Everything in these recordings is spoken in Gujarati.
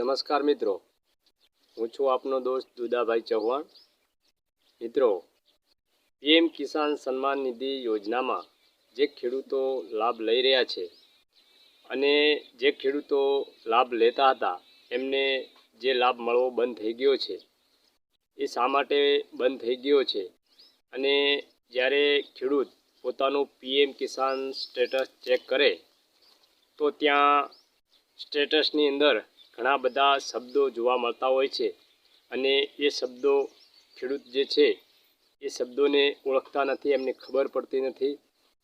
નમસ્કાર મિત્રો. હું છું આપનો દોસ્ત દુદાભાઈ ચૌહાણ. મિત્રો, પીએમ કિસાન સન્માન નિધિ યોજનામાં જે ખેડૂતો લાભ લઈ રહ્યા છે અને જે ખેડૂતો લાભ લેતા હતા, એમને જે લાભ મળવો બંધ થઈ ગયો છે. એ શા માટે બંધ થઈ ગયો છે? અને જ્યારે ખેડૂત પોતાનું પીએમ કિસાન સ્ટેટસ ચેક કરે, તો ત્યાં સ્ટેટસની અંદર ઘણા બધા શબ્દો જોવા મળતા હોય છે અને એ શબ્દો ખેડૂત જે છે, એ શબ્દોને ઓળખતા નથી, એમને ખબર પડતી નથી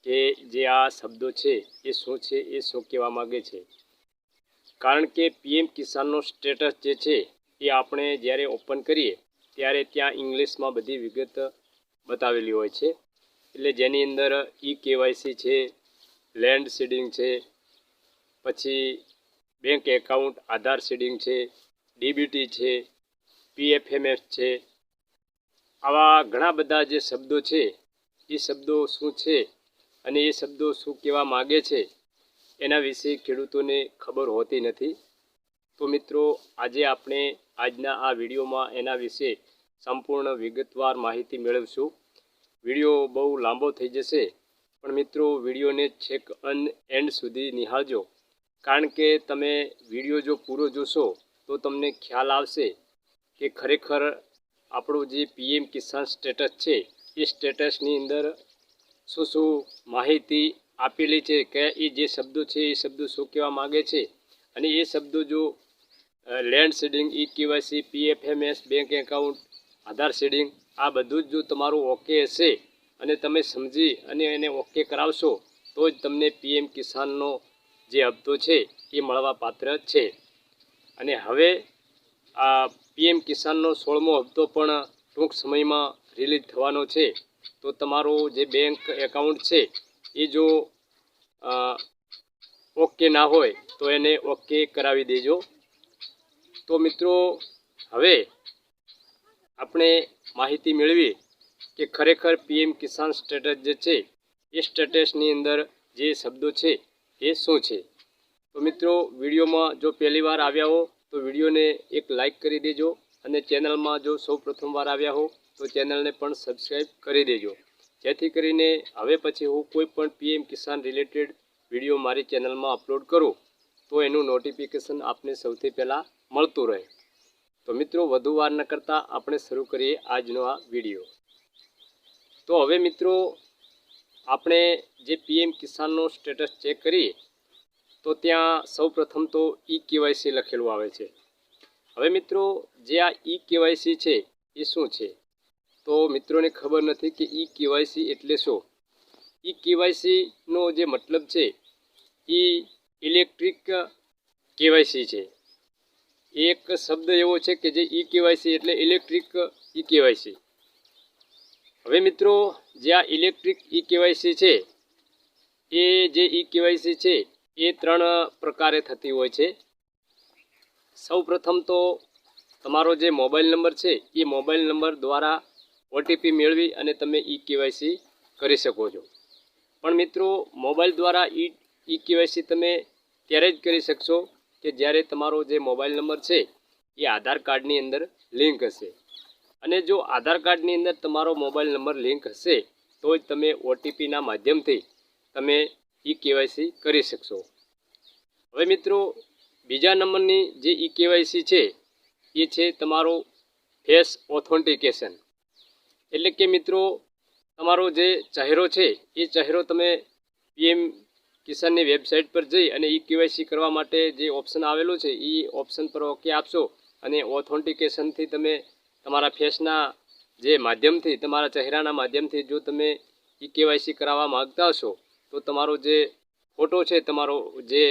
કે જે આ શબ્દો છે, એ શું છે, એ શું કહેવા માગે છે. કારણ કે પીએમ કિસાનનો સ્ટેટસ જે છે, એ આપણે જ્યારે ઓપન કરીએ, ત્યારે ત્યાં ઇંગ્લિશમાં બધી વિગત બતાવેલી હોય છે. એટલે જેની અંદર ઈ કેવાયસી છે, લેન્ડ સીડિંગ છે, પછી બેંક એકાઉન્ટ, આધાર સીડિંગ છે, ડીબીટી છે, પીએફએમએફ છે. આવા ઘણા બધા જે શબ્દો છે, એ શબ્દો શું છે અને એ શબ્દો શું કહેવા માગે છે, એના વિશે ખેડૂતોને ખબર હોતી નથી. તો મિત્રો, આજે આપણે આજના આ વિડીયોમાં એના વિશે સંપૂર્ણ વિગતવાર માહિતી મેળવશું. વીડિયો બહુ લાંબો થઈ જશે, પણ મિત્રો, વિડીયોને છેક અન એન્ડ સુધી નિહાળજો. કારણ કે તમે વીડિયો જો પૂરો જોશો, તો તમને ખ્યાલ આવશે કે ખરેખર આપણું જે પીએમ કિસાન સ્ટેટસ છે, એ સ્ટેટસની અંદર શું શું માહિતી આપેલી છે કે એ જે શબ્દો છે, એ શબ્દો શું કહેવા માગે છે, અને એ શબ્દો જો land seeding e KYC PFMS bank account Aadhaar seeding આ બધું જ જો તમારું ઓકે હશે અને તમે સમજી અને એને ઓકે કરાવશો, તો જ તમને પીએમ કિસાનનો જે હપ્તો છે, એ મળવા પાત્ર છે. અને હવે આ પીએમ કિસાનનો સોળમો હપ્તો પણ ટૂંક સમયમાં રિલીઝ થવાનો છે. તો તમારો જે બેંક એકાઉન્ટ છે, એ જો ઓકે ના હોય, તો એને ઓકે કરાવી દેજો. તો મિત્રો, હવે આપણે માહિતી મેળવી કે ખરેખર પીએમ કિસાન સ્ટેટસ જે છે, એ સ્ટેટસની અંદર જે શબ્દો છે એ શું છે? તો મિત્રો, વિડીયોમાં જો પહેલી વાર આવ્યા હો, તો વિડીયોને એક લાઇક કરી દેજો અને ચેનલમાં જો સૌ પ્રથમવાર આવ્યા હો, તો ચેનલને પણ સબસ્ક્રાઈબ કરી દેજો. જેથી કરીને હવે પછી હું કોઈ પણ પીએમ કિસાન રિલેટેડ વીડિયો મારી ચેનલમાં અપલોડ કરું, તો એનું નોટિફિકેશન આપને સૌથી પહેલાં મળતું રહે. તો મિત્રો, વધુ વાર ન કરતાં આપણે શરૂ કરીએ આજનો આ વીડિયો. તો હવે મિત્રો આપણે જે પીએમ કિસાનનો સ્ટેટસ ચેક કરીએ, તો ત્યાં સૌ પ્રથમ તો ઈ કેવાયસી લખેલું આવે છે. હવે મિત્રો, જે આ ઈ કેવાયસી છે, એ શું છે? તો મિત્રોને ખબર નથી કે ઈ કેવાયસી એટલે શું? ઈ કેવાયસીનો જે મતલબ છે એ ઇલેક્ટ્રિક કેવાયસી છે. એક શબ્દ એવો છે કે જે ઈ કેવાયસી એટલે ઇલેક્ટ્રિક ઈ કેવાયસી. હવે મિત્રો, જે આ ઇલેક્ટ્રિક ઈ કેવાયસી છે, એ જે ઈ કેવાયસી છે, એ ત્રણ પ્રકારે થતી હોય છે. સૌ પ્રથમ તો તમારો જે મોબાઈલ નંબર છે, એ મોબાઈલ નંબર દ્વારા ઓટીપી મેળવી અને તમે ઈ કેવાયસી કરી શકો છો. પણ મિત્રો, મોબાઈલ દ્વારા ઈ ઈ કેવાયસી તમે ત્યારે જ કરી શકશો કે જ્યારે તમારો જે મોબાઈલ નંબર છે, એ આધાર કાર્ડની અંદર લિંક હશે. અને જો આધાર કાર્ડની અંદર તમારો મોબાઈલ નંબર લિંક હશે, તો જ તમે ઓટીપીના માધ્યમથી તમે ઈ કેવાયસી કરી શકશો. હવે મિત્રો, બીજા નંબરની જે ઈ કેવાયસી છે, એ છે તમારો ફેસ ઓથોન્ટિકેશન. એટલે કે મિત્રો, તમારો જે ચહેરો છે, એ ચહેરો તમે પીએમ કિસાનની વેબસાઇટ પર જઈ અને ઈ કેવાયસી કરવા માટે જે ઓપ્શન આવેલું છે એ ઓપ્શન પર ઓકે આપશો અને ઓથોન્ટિકેશનથી તમે તમારા ફેસના જે માધ્યમથી, તમારા ચહેરાના માધ્યમથી જો તમે ઈ કેવાયસી કરાવવા માગતા હશો, તો તમારો જે ફોટો છે, તમારો જે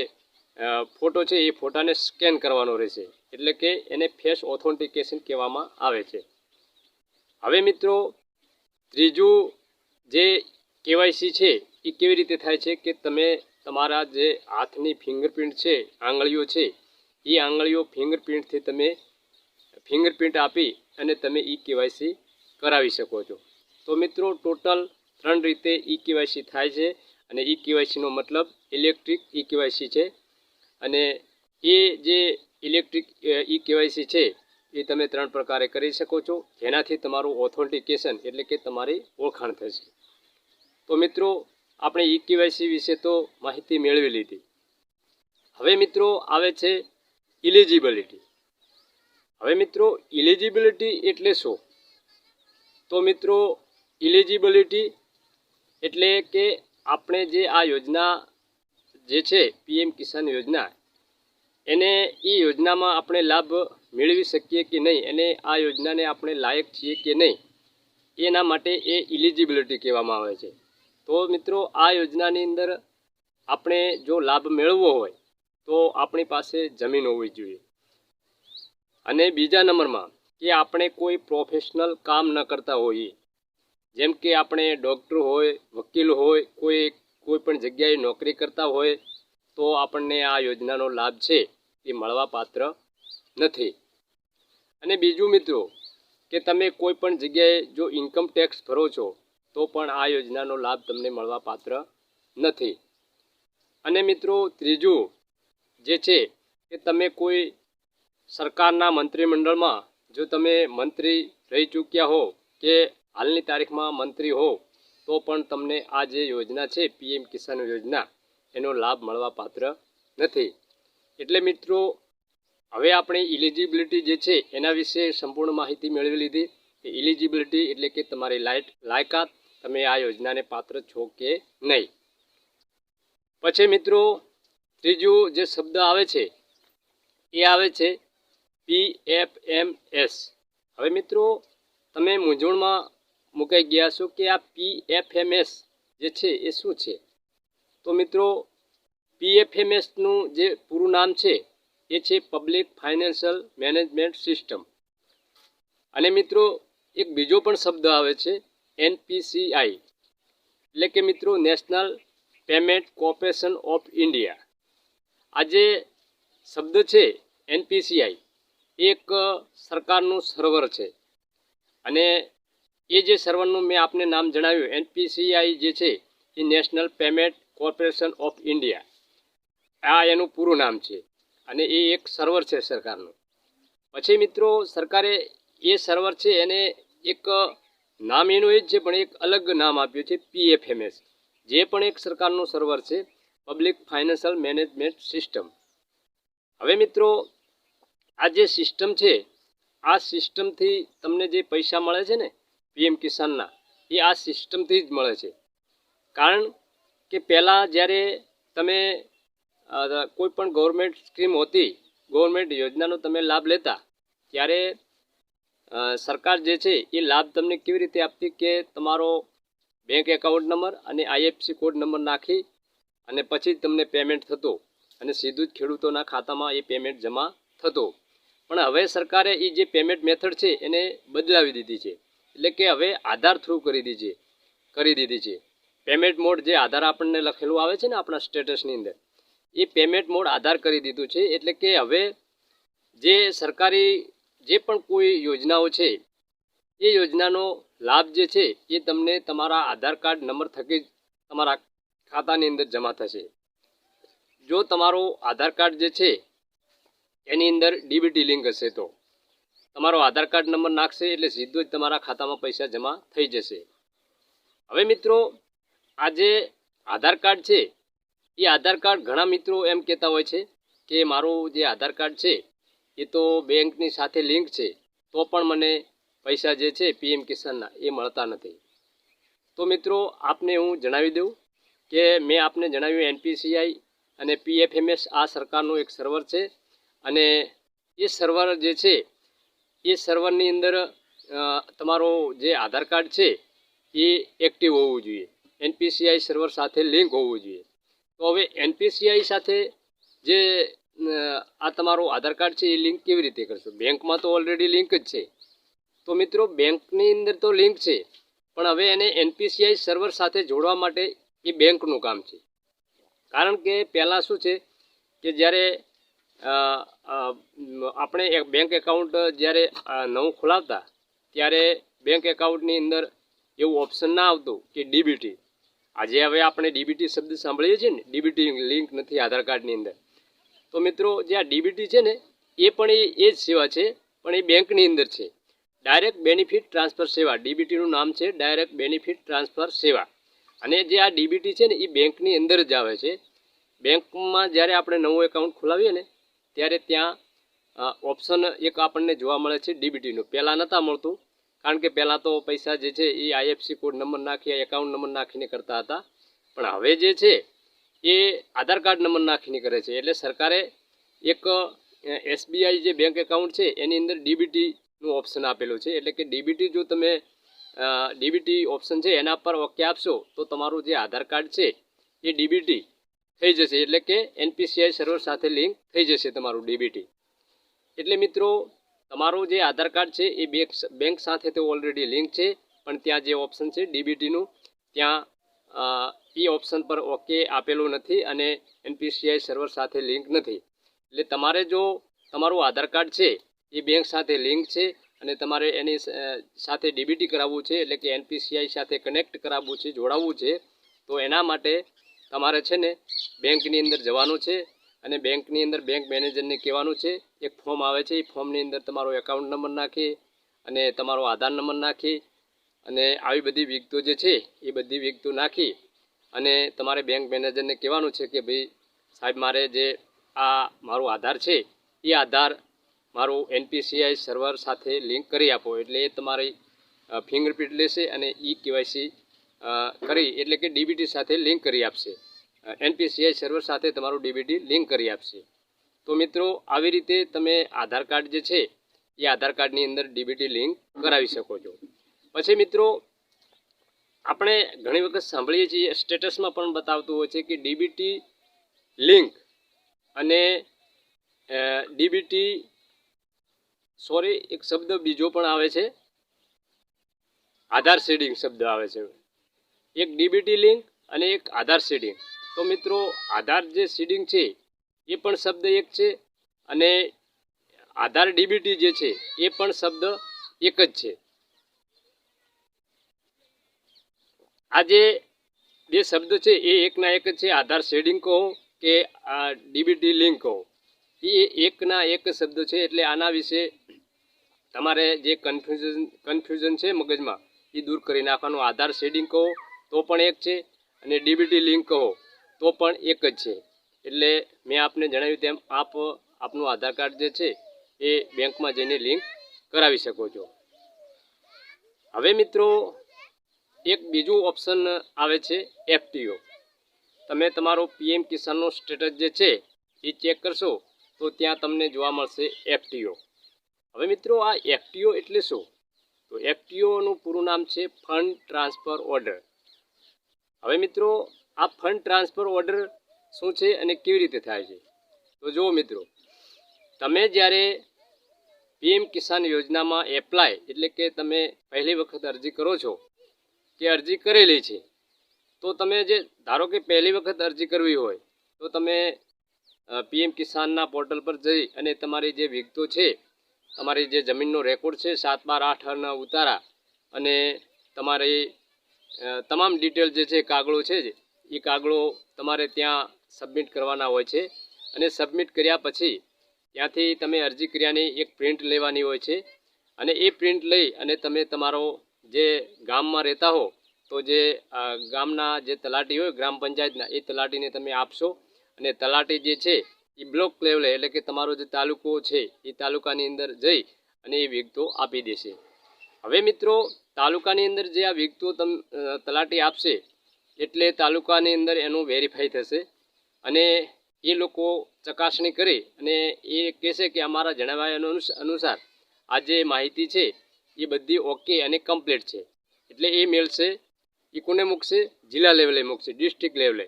ફોટો છે, એ ફોટાને સ્કેન કરવાનો રહેશે. એટલે કે એને ફેસ ઓથોન્ટિકેશન કહેવામાં આવે છે. હવે મિત્રો, ત્રીજું જે કેવાયસી છે એ કેવી રીતે થાય છે કે તમે તમારા જે હાથની ફિંગરપ્રિન્ટ છે, આંગળીઓ છે એ આંગળીઓ ફિંગરપ્રિન્ટથી તમે ફિંગરપ્રિન્ટ આપી અને તમે ઈ કેવાયસી કરાવી શકો છો. તો મિત્રો, ટોટલ ત્રણ રીતે ઈ કેવાયસી થાય છે અને ઈ કેવાયસીનો મતલબ ઇલેક્ટ્રિક ઈ કેવાયસી છે. અને એ જે ઇલેક્ટ્રિક ઈ કેવાયસી છે, એ તમે ત્રણ પ્રકારે કરી શકો છો. જેનાથી તમારું ઓથોન્ટિકેશન એટલે કે તમારી ઓળખાણ થશે. તો મિત્રો, આપણે ઈ કેવાયસી વિશે તો માહિતી મેળવી લીધી. હવે મિત્રો, આવે છે ઇલિજિબિલિટી હવે મિત્રો ઇલિજિબિલિટી એટલે શું? તો મિત્રો ઇલિજિબિલિટી એટલે કે આપણે જે આ યોજના જે છે, પીએમ કિસાન યોજના, એને એ યોજનામાં આપણે લાભ મેળવી શકીએ કે નહીં? અને આ યોજનાને આપણે લાયક છીએ કે નહીં? એના માટે એ ઇલિજિબિલિટી કહેવામાં આવે છે. તો મિત્રો, આ યોજનાની અંદર આપણે જો લાભ મેળવવો હોય, તો આપણી પાસે જમીન હોવી જોઈએ. અને બીજા નંબરમાં કે આપણે કોઈ પ્રોફેશનલ કામ ન કરતા હોઈએ. જેમ કે આપણે ડૉક્ટર હોય, વકીલ હોય, કોઈ કોઈ પણ જગ્યાએ નોકરી કરતા હોય, તો આપણને આ યોજનાનો લાભ છે એ મળવા પાત્ર નથી. અને બીજું મિત્રો, કે તમે કોઈ પણ જગ્યાએ જો ઇન્કમ ટેક્સ ભરો છો, તો પણ આ યોજનાનો લાભ તમને મળવા પાત્ર નથી. અને મિત્રો, ત્રીજું જે છે કે તમે કોઈ સરકારના મંત્રીમંડળમાં જો તમે મંત્રી રહી ચૂક્યા હો કે હાલની તારીખમાં મંત્રી હો, તો પણ તમને આ જે યોજના છે, પીએમ કિસાન યોજના, એનો લાભ મળવા પાત્ર નથી. એટલે મિત્રો, હવે આપણે ઇલિજિબિલિટી જે છે, એના વિશે સંપૂર્ણ માહિતી મેળવી લીધી. કે ઇલિજિબિલિટી એટલે કે તમારી લાયક લાયકાત, તમે આ યોજનાને પાત્ર છો કે નહીં. પછી મિત્રો, ત્રીજું જે શબ્દ આવે છે, એ આવે છે પી એફ એમ એસ. હવે મિત્રો, તમે મૂંઝવણમાં મુકાઈ ગયા છો કે આ પી એફ એમ એસ જે છે એ શું છે? તો મિત્રો, પી એફ એમ એસનું જે પૂરું નામ છે, એ છે પબ્લિક ફાઇનાન્શિયલ મેનેજમેન્ટ સિસ્ટમ અને મિત્રો, એક બીજો પણ શબ્દ આવે છે એનપીસીઆઈ એટલે કે મિત્રો national payment corporation of India આ જે શબ્દ છે એનપીસીઆઈ એક સરકારનું સર્વર છે. અને એ જે સર્વરનું મેં આપને નામ જણાવ્યું એનપીસીઆઈ જે છે, એ national payment corporation of India આ એનું પૂરું નામ છે. અને એ એક સર્વર છે સરકારનું. પછી મિત્રો, સરકારે એ સર્વર છે, એને એક નામ એનું એ જ છે, પણ એક અલગ નામ આપ્યું છે પીએફએમએસ જે પણ એક સરકારનું સર્વર છે પબ્લિક ફાઇનાન્શિયલ મેનેજમેન્ટ સિસ્ટમ હવે મિત્રો આ જે સિસ્ટમ છે, આ સિસ્ટમથી તમને જે પૈસા મળે છે ને, પીએમ કિસાનના, એ આ સિસ્ટમથી જ મળે છે. કારણ કે પહેલાં જ્યારે તમે કોઈ પણ ગવર્મેન્ટ સ્કીમ હોતી ગવર્મેન્ટ યોજનાનો તમે લાભ લેતા, ત્યારે સરકાર જે છે, એ લાભ તમને કેવી રીતે આપતી કે તમારો બેંક એકાઉન્ટ નંબર અને આઈએફસી કોડ નંબર નાખી અને પછી તમને પેમેન્ટ થતો અને સીધું જ ખેડૂતોના ખાતામાં એ પેમેન્ટ જમા થતું. પણ હવે સરકારે એ જે પેમેન્ટ મેથડ છે એને બદલાવી દીધી છે. એટલે કે હવે આધાર થ્રુ કરી દીધી કરી દીધી છે. પેમેન્ટ મોડ જે આધાર આપણને લખેલું આવે છે ને આપણા સ્ટેટસની અંદર, એ પેમેન્ટ મોડ આધાર કરી દીધું છે. એટલે કે હવે જે સરકારી જે પણ કોઈ યોજનાઓ છે, એ યોજનાનો લાભ જે છે, એ તમને તમારા આધાર કાર્ડ નંબર થકી જ તમારા ખાતાની અંદર જમા થશે. જો તમારો આધાર કાર્ડ જે છે એની અંદર ડીબીટી લિંક હશે તો. તમારો આધાર કાર્ડ નંબર નાખશે એટલે સીધો જ તમારા ખાતામાં પૈસા જમા થઈ જશે. હવે મિત્રો, આ જે આધાર કાર્ડ છે, એ આધાર કાર્ડ ઘણા મિત્રો એમ કહેતા હોય છે કે મારું જે આધાર કાર્ડ છે, એ તો બેંકની સાથે લિંક છે, તો પણ મને પૈસા જે છે પીએમ કિસાનના એ મળતા નથી. તો મિત્રો, આપને હું જણાવી દઉં કે મેં આપને જણાવ્યું એનપીસીઆઈ અને પીએફએમએસ આ સરકારનું એક સર્વર છે. અને એ સર્વર જે છે, એ સર્વરની અંદર તમારો જે આધાર કાર્ડ છે, એ એક્ટિવ હોવું જોઈએ. એનપીસીઆઈ સર્વર સાથે લિંક હોવું જોઈએ. તો હવે એનપીસીઆઈ સાથે જે આ તમારું આધાર કાર્ડ છે, એ લિંક કેવી રીતે કરશો? બેંકમાં તો ઓલરેડી લિંક જ છે. તો મિત્રો, બેંકની અંદર તો લિંક છે, પણ હવે એને એનપીસીઆઈ સર્વર સાથે જોડવા માટે એ બેંકનું કામ છે. કારણ કે પહેલાં શું છે, કે જ્યારે આપણે એક બેંક એકાઉન્ટ જ્યારે નવું ખોલાવતા, ત્યારે બેંક એકાઉન્ટની અંદર એવું ઓપ્શન ના આવતું કે ડીબીટી આજે હવે આપણે ડીબીટી શબ્દ સાંભળીએ છીએ ને ડીબીટી લિંક નથી આધાર કાર્ડની અંદર. તો મિત્રો, જે આ ડીબીટી છે ને, એ પણ એ એ જ સેવા છે, પણ એ બેંકની અંદર છે. ડાયરેક્ટ બેનિફિટ ટ્રાન્સફર સેવા ડીબીટીનું નામ છે ડાયરેક્ટ બેનિફિટ ટ્રાન્સફર સેવા. અને જે આ ડીબીટી છે ને, એ બેંકની અંદર જ આવે છે. બેંકમાં જ્યારે આપણે નવું એકાઉન્ટ ખોલાવીએ ને ત્યારે ત્યાં ઓપ્શન એક આપણને જોવા મળે છે ડીબીટીનું પહેલાં નહોતા મળતું, કારણ કે પહેલાં તો પૈસા જે છે એ આઈએફસી કોડ નંબર નાખી એકાઉન્ટ નંબર નાખીને કરતા હતા. પણ હવે જે છે એ આધાર કાર્ડ નંબર નાખીને કરે છે. એટલે સરકારે એક એસબીઆઈ જે બેંક એકાઉન્ટ છે એની અંદર ડીબીટીનું ઓપ્શન આપેલું છે. એટલે કે ડીબીટી જો તમે ડીબીટી ઓપ્શન છે એના પર ઓકે આપશો, તો તમારું જે આધાર કાર્ડ છે એ ડીબીટી થઈ જશે. એટલે કે એનપીસીઆઈ સર્વર સાથે લિંક થઈ જશે તમારું ડીબીટી એટલે મિત્રો, તમારું જે આધાર કાર્ડ છે, એ બેંક સાથે તો ઓલરેડી લિંક છે, પણ ત્યાં જે ઓપ્શન છે ડીબીટીનું ત્યાં એ ઓપ્શન પર ઓકે આપેલું નથી અને એનપીસીઆઈ સર્વર સાથે લિંક નથી. એટલે તમારે જો તમારું આધાર કાર્ડ છે, એ બેંક સાથે લિંક છે, અને તમારે એની સાથે ડીબીટી કરાવવું છે, એટલે કે એનપીસીઆઈ સાથે કનેક્ટ કરાવવું છે, જોડાવવું છે, તો એના માટે તમારે છે ને બેંકની અંદર જવાનું છે અને બેંકની અંદર બેંક મેનેજરને કહેવાનું છે, એક ફોર્મ આવે છે, એ ફોર્મની અંદર તમારો એકાઉન્ટ નંબર નાખી અને તમારો આધાર નંબર નાખી અને આવી બધી વિગતો જે છે, એ બધી વિગતો નાખી અને તમારે બેંક મેનેજરને કહેવાનું છે કે ભાઈ સાહેબ, મારે જે આ મારું આધાર છે, એ આધાર મારું એનપીસીઆઈ સર્વર સાથે લિંક કરી આપો. એટલે એ તમારી ફિંગરપ્રિન્ટ લેશે અને ઈ કેવાયસી કરી, એટલે કે ડીબીટી સાથે લિંક કરી આપશે. એનપીસીઆઈ સર્વર સાથે તમારું ડીબીટી લિંક કરી આપશે. તો મિત્રો, આવી રીતે તમે આધાર કાર્ડ જે છે, એ આધાર કાર્ડની અંદર ડીબીટી લિંક કરાવી શકો છો. પછી મિત્રો, આપણે ઘણી વખત સાંભળીએ છીએ, સ્ટેટસમાં પણ બતાવતું હોય છે કે ડીબીટી લિંક અને ડીબીટી, સોરી, એક શબ્દ બીજો પણ આવે છે. આધાર શેડિંગ શબ્દ આવે છે. એક ડીબીટી લિંક અને એક આધાર શેડિંગ તો મિત્રો, આધાર જે સીડિંગ છે, એ પણ શબ્દ એક છે અને આધાર ડીબીટી જે છે, એ પણ શબ્દ એક જ છે. આ જે બે શબ્દ છે, એ એકના એક જ છે, આધાર શેડિંગ કહો કે આ ડીબીટી લિંક કહો. એ એકના એક શબ્દ છે, એટલે આના વિશે તમારે જે કન્ફ્યુઝન કન્ફ્યુઝન છે મગજમાં, એ દૂર કરી નાખવાનું. આધાર શેડિંગ કહો તો પણ એક છે અને ડીબીટી લિંક કહો, તો પણ એક જ છે. એટલે મેં આપને જણાવ્યું તેમ, આપ, આપનું આધાર કાર્ડ જે છે, એ બેંકમાં જઈને લિંક કરાવી શકો છો. હવે મિત્રો, એક બીજું ઓપ્શન આવે છે એફટીઓ તમે તમારો પીએમ કિસાનનો સ્ટેટસ જે છે, એ ચેક કરશો, તો ત્યાં તમને જોવા મળશે એફટીઓ હવે મિત્રો, આ એફટીઓ એટલે શું? તો એફટીઓનું પૂરું નામ છે ફંડ ટ્રાન્સફર ઓર્ડર હવે મિત્રો, આ ફંડ ટ્રાન્સફર ઓર્ડર શું છે અને કેવી રીતે થાય છે? તો જુઓ મિત્રો, તમે જ્યારે પીએમ કિસાન યોજનામાં એપ્લાય એટલે કે તમે પહેલી વખત અરજી કરો છો કે અરજી કરેલી છે, તો તમે જે, ધારો કે પહેલી વખત અરજી કરવી હોય, તો તમે પીએમ કિસાનના પોર્ટલ પર જઈ અને તમારી જે વિગતો છે, તમારી જે જમીનનો રેકોર્ડ છે, સાત બાર આઠના ઉતારા અને તમારી તમામ ડિટેલ જે છે કાગળો છે જ, એ કાગળો તમારે ત્યાં સબમિટ કરવાના હોય છે. અને સબમિટ કર્યા પછી ત્યાંથી તમે અરજી કર્યાની એક પ્રિન્ટ લેવાની હોય છે. અને એ પ્રિન્ટ લઈ અને તમે તમારો જે ગામમાં રહેતા હો તો જે ગામના જે તલાટી હોય ગ્રામ પંચાયતના એ તલાટીને તમે આપશો. અને તલાટી જે છે એ બ્લોક લેવલે એટલે કે તમારો જે તાલુકો છે એ તાલુકાની અંદર જઈ અને એ વિગતો આપી દેશે. હવે મિત્રો, તાલુકાની અંદર જે આ વિગતો તમ તલાટી આપશે, એટલે તાલુકાની અંદર એનું વેરીફાઈ થશે. અને એ લોકો ચકાસણી કરી અને એ કહેશે કે અમારા જણાવ્યા અનુસાર આ જે માહિતી છે, એ બધી ઓકે અને કમ્પ્લીટ છે. એટલે એ મેળશે, એ કોને મૂકશે? જિલ્લા લેવલે મૂકશે, ડિસ્ટ્રિક્ટ લેવલે.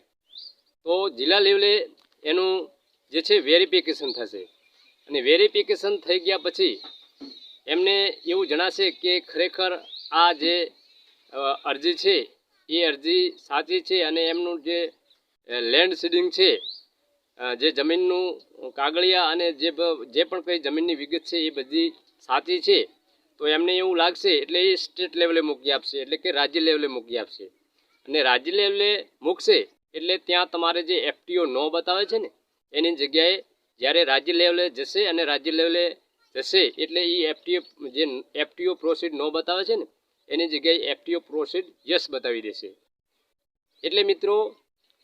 તો જિલ્લા લેવલે એનું જે છે, વેરિફિકેશન થશે. અને વેરિફિકેશન થઈ ગયા પછી એમને એવું જણાશે કે ખરેખર આ જે અરજી છે, એ અરજી સાચી છે અને એમનું જે લેન્ડ સીડિંગ છે જે જમીનનું કાગળિયા અને જે જે પણ કંઈ જમીનની વિગત છે એ બધી સાચી છે, તો એમને એવું લાગશે એટલે એ સ્ટેટ લેવલે મૂકી આપશે, એટલે કે રાજ્ય લેવલે મૂકી આપશે. અને રાજ્ય લેવલે મૂકશે એટલે ત્યાં તમારે જે એફટીઓ નો બતાવે છે ને, એની જગ્યાએ જ્યારે રાજ્ય લેવલે જશે અને રાજ્ય લેવલે જશે એટલે એ એફટીઓ જે એફટીઓ પ્રોસીડ નો બતાવે છે ને, એની જગ્યાએ એફટીઓ પ્રોસીડ યસ બતાવી દેશે. એટલે મિત્રો,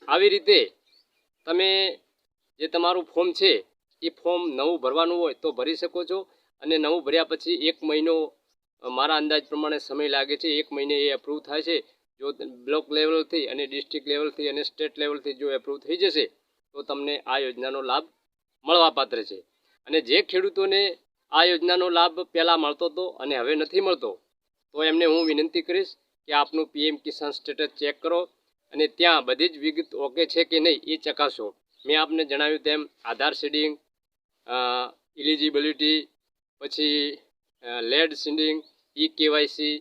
આવી રીતે તમે જે તમારું ફોર્મ છે એ ફોર્મ નવું ભરવાનું હોય તો ભરી શકો છો અને નવું ભર્યા પછી એક મહિનો મારા અંદાજ પ્રમાણે સમય લાગે છે, એક મહિને એ એપ્રૂવ થાય છે. જો બ્લોક લેવલથી અને ડિસ્ટ્રિક્ટ લેવલથી અને સ્ટેટ લેવલથી જો એપ્રૂવ થઈ જશે, તો તમને આ યોજનાનો લાભ મળવાપાત્ર છે. અને જે ખેડૂતોને આ યોજનાનો લાભ પહેલાં મળતો હતો અને હવે નથી મળતો. તો એમને હું વિનંતી કરીશ કે આપનું પીએમ કિસાન સ્ટેટસ ચેક કરો અને ત્યાં બધી જ વિગત ઓકે છે કે નહીં એ ચકાસો. મેં આપને જણાવ્યું તેમ આધાર સીડિંગ ઇલિજિબિલિટી પછી land seeding e KYC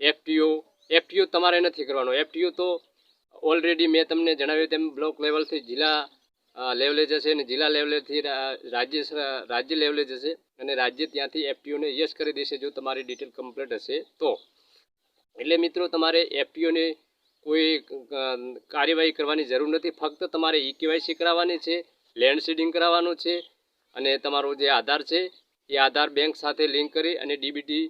FTO FTO તમારે નથી કરવાનો. એફટીઓ તો ઓલરેડી મેં તમને જણાવ્યું તેમ બ્લોક લેવલથી જિલ્લા લેવલે જશે અને જિલ્લા લેવલેથી રાજ્ય રાજ્ય લેવલે જશે. અને રાજ્ય ત્યાંથી એફપીઓને યસ કરી દેશે જો તમારી ડિટેલ કમ્પ્લીટ હશે તો. એટલે મિત્રો, તમારે એફપીઓને કોઈ કાર્યવાહી કરવાની જરૂર નથી. ફક્ત તમારે ઈ કેવાયસી કરાવવાની છે લેન્ડ સીડિંગ કરાવવાનું છે, અને તમારો જે આધાર છે, એ આધાર બેંક સાથે લિંક કરી અને ડીબીટી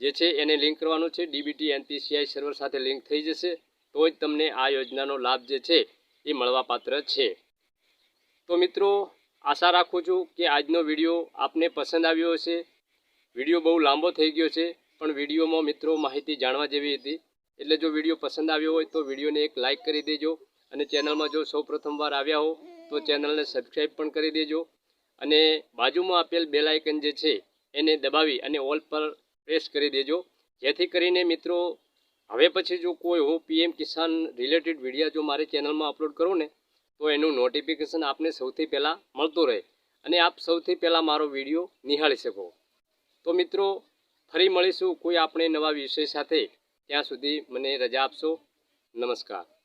જે છે એને લિંક કરવાનું છે. ડીબીટી એનપીસીઆઈ સર્વર સાથે લિંક થઈ જશે. તો જ તમને આ યોજનાનો લાભ જે છે, એ મળવાપાત્ર છે. તો મિત્રો આશા રાખું છું કે આજનો વીડિયો આપને પસંદ આવ્યો હશે. વીડિયો બહુ લાંબો થઈ ગયો છે, પણ વિડીયોમાં મિત્રો માહિતી જાણવા જેવી હતી. એટલે જો વીડિયો પસંદ આવ્યો હોય તો વિડીયોને એક લાઇક કરી દેજો અને ચેનલમાં જો સૌ પ્રથમવાર આવ્યા હો, તો ચેનલને સબસ્ક્રાઈબ પણ કરી દેજો. અને બાજુમાં આપેલ બેલ આઇકન જે છે, એને દબાવી અને ઓલ પર પ્રેસ કરી દેજો. જેથી કરીને મિત્રો, હવે પછી જો કોઈ હું, પીએમ કિસાન રિલેટેડ વીડિયો જો મારી ચેનલમાં અપલોડ કરું ને તો એનું નોટિફિકેશન આપને સૌથી પહેલાં મળતું રહે અને આપ સૌથી પહેલાં મારો વીડિયો નિહાળી શકો. તો મિત્રો, ફરી મળીશું કોઈ આપણે નવા વિષય સાથે. ત્યાં સુધી મને રજા આપશો. નમસ્કાર.